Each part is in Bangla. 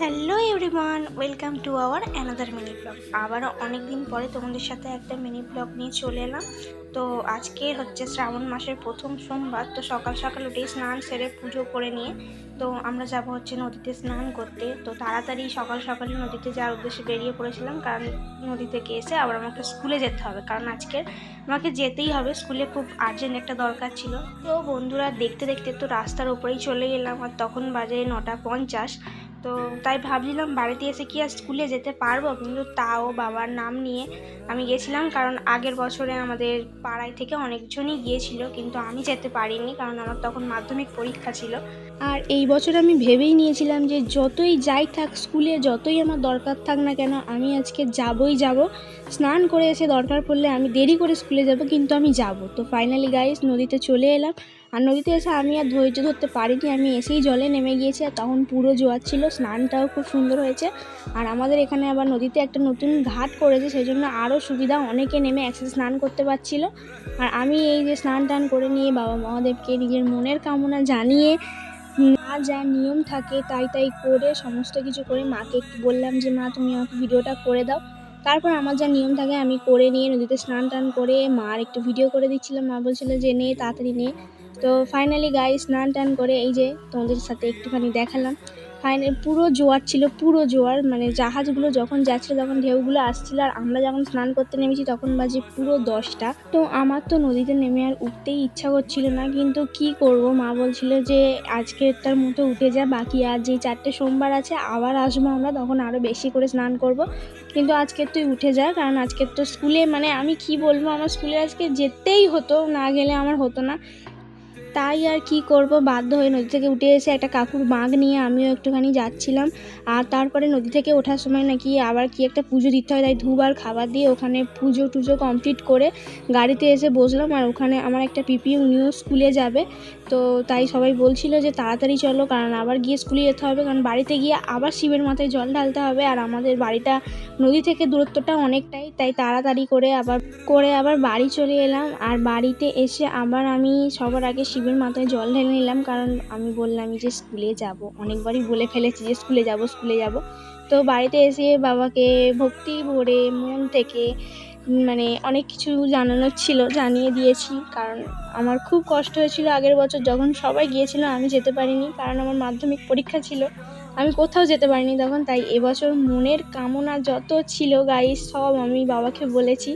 Hello everyone, welcome to our another mini blog. আবারও অনেক দিন পরে তোমাদের সাথে একটা মিনি ব্লগ নিয়ে চলে এলাম। তো আজকে হচ্ছে শ্রাবণ মাসের প্রথম সোমবার, তো সকাল সকাল উঠে স্নান সেরে পুজো করে নিয়ে, তো আমরা যাব হচ্ছে নদীতে স্নান করতে। তো তাড়াতাড়ি সকাল সকালে নদীতে যাওয়ার উদ্দেশ্যে বেরিয়ে পড়েছিলাম, কারণ নদী থেকে এসে আবার আমাকে স্কুলে যেতে হবে, কারণ আজকে আমাকে যেতেই হবে। স্কুলে খুব আর্জেন্ট একটা দরকার ছিল। তো বন্ধুরা দেখতে দেখতে তো রাস্তার উপরেই চলে গেলাম আর তখন বাজে নটা পঞ্চাশ। তো তাই ভাবছিলাম বাড়িতে এসে কি আর স্কুলে যেতে পারব? কিন্তু তাও বাবার নাম নিয়ে আমি গেছিলাম, কারণ আগের বছরে আমাদের পাড়ায় থেকে অনেকজনই গিয়েছিল, কিন্তু আমি যেতে পারিনি, কারণ আমার তখন মাধ্যমিক পরীক্ষা ছিল। আর এই বছর আমি ভেবেই নিয়েছিলাম যে যতই যাই থাক স্কুলে, যতই আমার দরকার থাক না কেন, আমি আজকে যাবই যাব। স্নান করে এসে দরকার পড়লে আমি দেরি করে স্কুলে যাব, কিন্তু আমি যাব। তো ফাইনালি গাইস নদীতে চলে এলাম। আর নদীতে এসে আমি আর ধৈর্য ধরতে পারিনি, আমি এসেই জলে নেমে গিয়েছি আর তখন পুরো জোয়ার ছিল, স্নানটাও খুব সুন্দর হয়েছে। আর আমাদের এখানে আবার নদীতে একটা নতুন ঘাট করেছে সেই জন্য আরও সুবিধা, অনেকে নেমে একসাথে স্নান করতে পারছিল। আর আমি এই যে স্নান টান করে নিয়ে বাবা মহাদেবকে নিজের মনের কামনা জানিয়ে মা যা নিয়ম থাকে তাই তাই করে, সমস্ত কিছু করে মাকে একটু বললাম যে, মা, তুমি আমাকে ভিডিওটা করে দাও। তারপর আমার যা নিয়ম থাকে আমি করে নিয়ে নদীতে স্নান টান করে মার একটু ভিডিও করে দিচ্ছিলাম। মা বলছিল যে, নে, তাড়াতাড়ি নে। তো ফাইনালি গাই স্নান টান করে এই যে তোমাদের সাথে একটুখানি দেখালাম। ফাইনাল পুরো জোয়ার ছিল, পুরো জোয়ার মানে জাহাজগুলো যখন যাচ্ছিল তখন ঢেউগুলো আসছিল আর আমরা যখন স্নান করতে নেমেছি তখন বাজে পুরো দশটা। তো আমার তো নদীতে নেমে আর উঠতেই ইচ্ছা করছিল না, কিন্তু কি করব? মা বলছিল যে আজকেরটার মতো উঠে যা, বাকি আর যে চারটে সোমবার আছে আবার আসব আমরা, তখন আরও বেশি করে স্নান করব। কিন্তু আজকের তুই উঠে যা, কারণ আজকের তো স্কুলে মানে আমি কি বলব, আমার স্কুলে আজকে যেতেই হতো, না গেলে আমার হতো না। তাই আর কি করব? বাধ্য হয়ে নদী থেকে উঠে এসে একটা কাকুর বাঁক নিয়ে আমিও একটুখানি যাচ্ছিলাম। আর তারপরে নদী থেকে ওঠার সময় নাকি আবার কি একটা পুজো দিতে হয়। তাই ধুবার খাবার দিয়ে ওখানে পুজো টুজো কমপ্লিট করে গাড়িতে এসে বসলাম। আর ওখানে আমার একটা পিপি, উনিও স্কুলে যাবে। তো তাই সবাই বলছিল যে তাড়াতাড়ি চলো, কারণ আবার গিয়ে স্কুলে যেতে হবে। কারণ বাড়িতে গিয়ে আবার শিবের মাথায় জল ঢালতে হবে। আর আমাদের বাড়িটা নদী থেকে দূরত্বটা অনেকটাই। তাই তাড়াতাড়ি করে আবার করে আবার বাড়ি চলে এলাম। আর বাড়িতে এসে আবার আমি সবার আগে শিবের মাথায় জল ঢেলে নিলাম, কারণ আমি বললাম যে স্কুলে যাব। অনেকবারই বলে ফেলেছি যে স্কুলে যাব স্কুলে যাব। তো বাড়িতে এসে বাবাকে ভক্তি ভরে, মন থেকে মানে অনেক কিছু জানানোর ছিল, জানিয়ে দিয়েছি। কারণ আমার খুব কষ্ট হয়েছিল আগের বছর, যখন সবাই গিয়েছিল, আমি যেতে পারিনি, কারণ আমার মাধ্যমিক পরীক্ষা ছিল। আমি কোথাও যেতে পারিনি তখন, তাই এবছর মনের কামনা যত ছিল গাইস সব আমি বাবাকে বলেছি।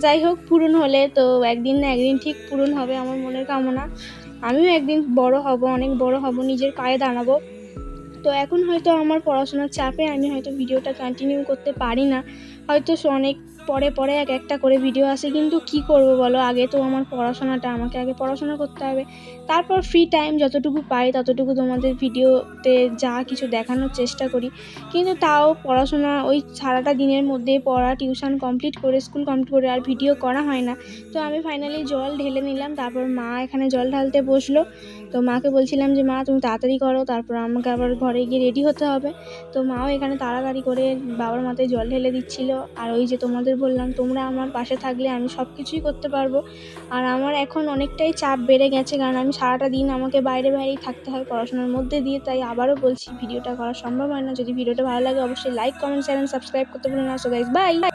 যাই হোক, পূরণ হলে তো একদিন না একদিন ঠিক পূরণ হবে আমার মনের কামনা। আমিও একদিন বড় হব, অনেক বড় হব, নিজের পায়ে দাঁড়াবো। তো এখন হয়তো আমার পড়াশোনার চাপে আমি হয়তো ভিডিওটা কন্টিনিউ করতে পারি না। হয়তো অনেক পরে পরে এক একটা করে ভিডিও আসে, কিন্তু কি করব বলো? আগে তো আমার পড়াশোনাটা, আমাকে আগে পড়াশোনা করতে হবে। তারপর ফ্রি টাইম যতটুকু পাই ততটুকু তোমাদের ভিডিওতে যা কিছু দেখানোর চেষ্টা করি। কিন্তু তাও পড়াশোনা, ওই সারাটা দিনের মধ্যে পড়া টিউশন কমপ্লিট করে স্কুল কমপ্লিট করে আর ভিডিও করা হয় না। তো আমি ফাইনালি জল ঢেলে নিলাম, তারপর মা এখানে জল ঢালতে বসল। তো মাকে বলছিলাম যে, মা, তুমি তাড়াতাড়ি করো, তারপর আমাকে আবার ঘরে গিয়ে রেডি হতে হবে। তো মাও এখানে তাড়াতাড়ি করে বাবার মাথায় জল ঢেলে দিচ্ছিল। আর ওই যে তোমাদের বললাম, তোমরা আমার পাশে থাকলে আমি সব কিছুই করতে পারব। আর আমার এখন অনেকটাই চাপ বেড়ে গেছে, কারণ আমি সারাটা দিন আমাকে বাইরে বাইরেই থাকতে হয় পড়াশোনার মধ্যে দিয়ে, তাই আবারও বলছি, ভিডিওটা করা সম্ভব হয় না। যদি ভিডিওটা ভালো লাগে, অবশ্যই লাইক কমেন্ট চ্যানেল সাবস্ক্রাইব করতে ভুলো না। So guys bye